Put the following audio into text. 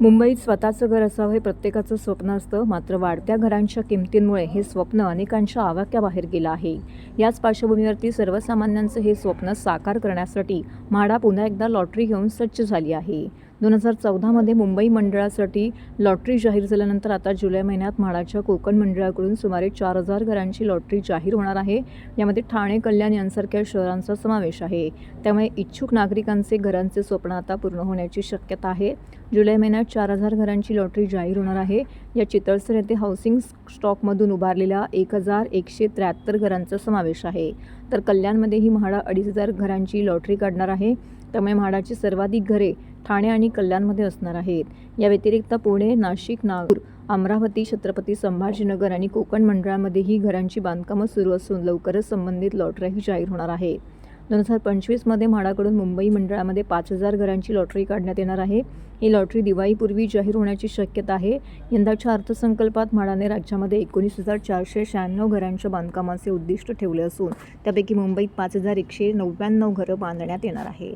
मुंबईत स्वतःचं घर असावं हे प्रत्येकाचं स्वप्न असतं मात्र वाढत्या घरांच्या किमतींमुळे हे स्वप्न अनेकांच्या आवाक्याबाहेर गेलं आहे. याच पार्श्वभूमीवरती सर्वसामान्यांचं हे स्वप्न साकार करण्यासाठी म्हाडा पुन्हा एकदा लॉटरी घेऊन सज्ज झाली आहे. दोन हजार चौदामध्ये मुंबई मंडळासाठी लॉटरी जाहीर झाल्यानंतर आता जुलै महिन्यात म्हाडाच्या कोकण मंडळाकडून सुमारे चार हजार घरांची लॉटरी जाहीर होणार आहे. यामध्ये ठाणे कल्याण यांसारख्या शहरांचा समावेश आहे. त्यामुळे इच्छुक नागरिकांचे घरांचे स्वप्न आता पूर्ण होण्याची शक्यता आहे. जुलै महिन्यात चार हजार घरांची लॉटरी जाहीर होणार आहे. या चितळसर येथे हाऊसिंग स्टॉकमधून उभारलेल्या एक हजार एकशे त्र्याहत्तर घरांचा समावेश आहे. तर कल्याणमध्येही म्हाडा अडीच हजार घरांची लॉटरी काढणार आहे. त्यामुळे म्हाडाची सर्वाधिक घरे ठाणे आणि कल्याणमध्ये असणार आहेत. या व्यतिरिक्त पुणे नाशिक नागपूर अमरावती छत्रपती संभाजीनगर आणि कोकण मंडळामध्येही घरांची बांधकामं सुरू असून लवकरच संबंधित लॉटऱ्याही जाहीर होणार आहे दोन हजार पंचवीसमध्ये म्हाडाकडून मुंबई मंडळामध्ये पाच हजार घरांची लॉटरी काढण्यात येणार आहे. ही लॉटरी दिवाळीपूर्वी जाहीर होण्याची शक्यता आहे. यंदाच्या अर्थसंकल्पात म्हाडाने राज्यामध्ये एकोणीस हजार चारशे शहाण्णव घरांच्या बांधकामाचे उद्दिष्ट ठेवले असून त्यापैकी मुंबईत पाच हजार एकशे नव्याण्णव घरं बांधण्यात येणार आहे